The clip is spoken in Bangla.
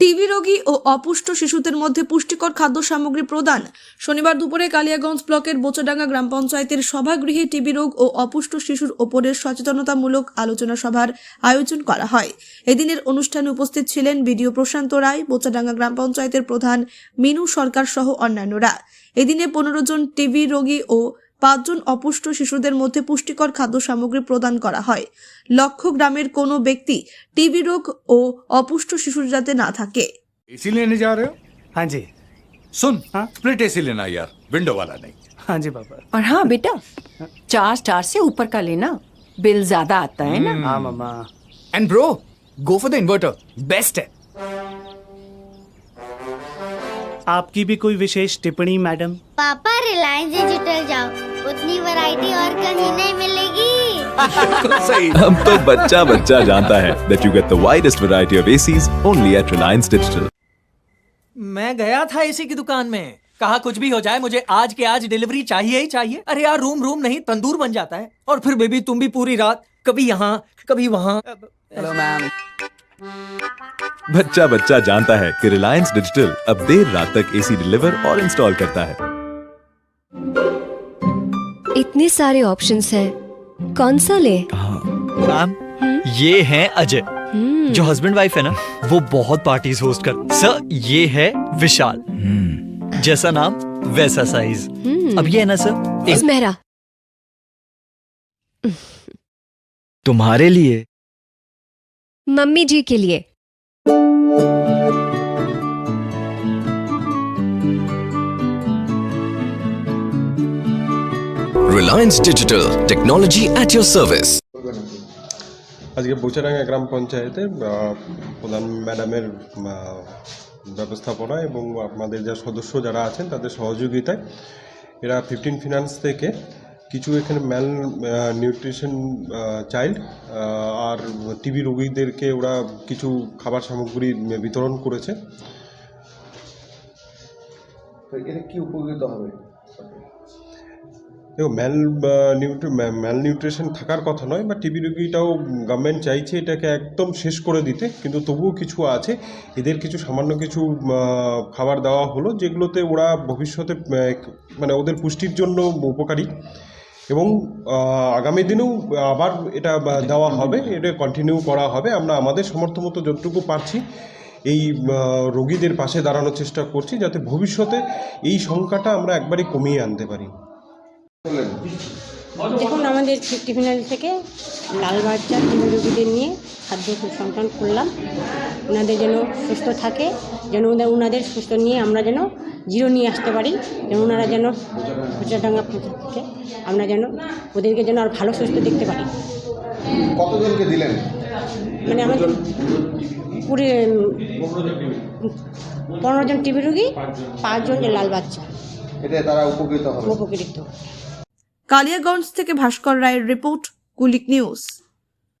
টিবি রোগী ও অপুষ্ট শিশুদের মধ্যে পুষ্টিকর খাদ্য সামগ্রী প্রদান। শনিবার দুপুরে কালিয়াগঞ্জ ব্লকের বোচাডাঙ্গা গ্রাম পঞ্চায়েতের সভাগৃহে টিবি রোগ ও অপুষ্ট শিশুর ওপরের সচেতনতামূলক আলোচনা সভার আয়োজন করা হয়। এদিনের অনুষ্ঠানে উপস্থিত ছিলেন বিডিও প্রশান্ত রায়, বোচাডাঙ্গা গ্রাম পঞ্চায়েতের প্রধান মিনু সরকার সহ অন্যান্যরা। এদিনে পনেরো জন টিবি রোগী ও পাঁচজন অপুষ্ট শিশুদের মধ্যে পুষ্টিকর খাদ্য সামগ্রী প্রদান করা হয় লক্ষ্য গ্রামের কোনো ব্যক্তি টিবি রোগ ও অপুষ্ট শিশুর যাতে না থাকে एसी लेने जा रहे हो हाँ जी सुन हाँ? स्प्लिट एसी लेना यार विंडो वाला नहीं हाँ जी पापा और हाँ बेटा चार स्टार से ऊपर का लेना बिल ज्यादा आता है ना हाँ मम्मा and bro go for the inverter best है आपकी भी कोई विशेष टिप्पणी मैडम पापा रिलायंस डिजिटल जाओ। उतनी वैरायटी और कहीं नहीं मिलेगी। सही। अब तो बच्चा बच्चा जानता है that you get the widest variety of ACs only at Reliance Digital. मैं गया था इसी की दुकान में। कहा कुछ भी हो जाए मुझे आज के आज डिलीवरी चाहिए ही चाहिए। अरे यार रूम रूम नहीं तंदूर बन जाता है। और फिर बेबी तुम भी पूरी रात कभी यहाँ कभी वहाँ। हेलो मैम बच्चा बच्चा जानता है कि रिलायंस डिजिटल अब देर रात तक AC डिलीवर और इंस्टॉल करता है। इतने सारे ऑप्शंस हैं। कौन सा ले? मैम ये है अजय जो हस्बैंड वाइफ है ना वो बहुत पार्टीज़ होस्ट कर सर ये है विशाल। जैसा नाम वैसा साइज़ अब ये है ना सर एक मेहरा। तुम्हारे लिए। मम्मी जी के लिए। Reliance Digital, technology at your service. আজকে বোচারাঙ্গা গ্রাম পঞ্চায়েতে প্রধান ম্যাডামের ব্যবস্থাপনা এবং আপনাদের যা সদস্য যারা আছেন তাদের সহযোগিতায় এরা ফিফটিন ফিনান্স থেকে কিছু এখানে ম্যাল নিউট্রিশন চাইল্ড আর টিবি রোগীদেরকে ওরা কিছু খাবার সামগ্রী বিতরণ করেছে। দেখো ম্যাল নিউট্রি ম্যাল নিউট্রিশন থাকার কথা নয় বা টিবি রোগীটাও গভর্নমেন্ট চাইছে এটাকে একদম শেষ করে দিতে, কিন্তু তবুও কিছু আছে। এদের কিছু সামান্য কিছু খাবার দেওয়া হলো, যেগুলোতে ওরা ভবিষ্যতে মানে ওদের পুষ্টির জন্য উপকারী। এবং আগামী দিনেও আবার এটা দেওয়া হবে, এটা কন্টিনিউ করা হবে। আমরা আমাদের সামর্থ্য মতো যতটুকু পারছি, এই রোগীদের পাশে দাঁড়ানোর চেষ্টা করছি, যাতে ভবিষ্যতে এই সংখ্যাটা আমরা একবারই কমিয়ে আনতে পারি। দেখুন আমাদের ফিফটি ফিনাল থেকে লাল বাচ্চা রোগীদের নিয়ে খাদ্য সংকলন করলাম। ওনাদের যেন সুস্থ থাকে যেন ওদের ওনাদের সুস্থ নিয়ে আমরা যেন জিরো নিয়ে আসতে পারি যেন ওনারা যেন ভোজাডাঙ্গা থেকে আমরা যেন ওদেরকে যেন আর ভালো সুস্থ দেখতে পারি। কতজনকে দিলেন? মানে আমাদের পুরো পনেরো জন টিবি রোগী পাঁচজন। লাল বাচ্চা। এতে তারা উপকৃত হবে। উপকৃত কালিয়াগঞ্জ থেকে ভাস্কর রায়ের রিপোর্ট কুলিক নিউজ।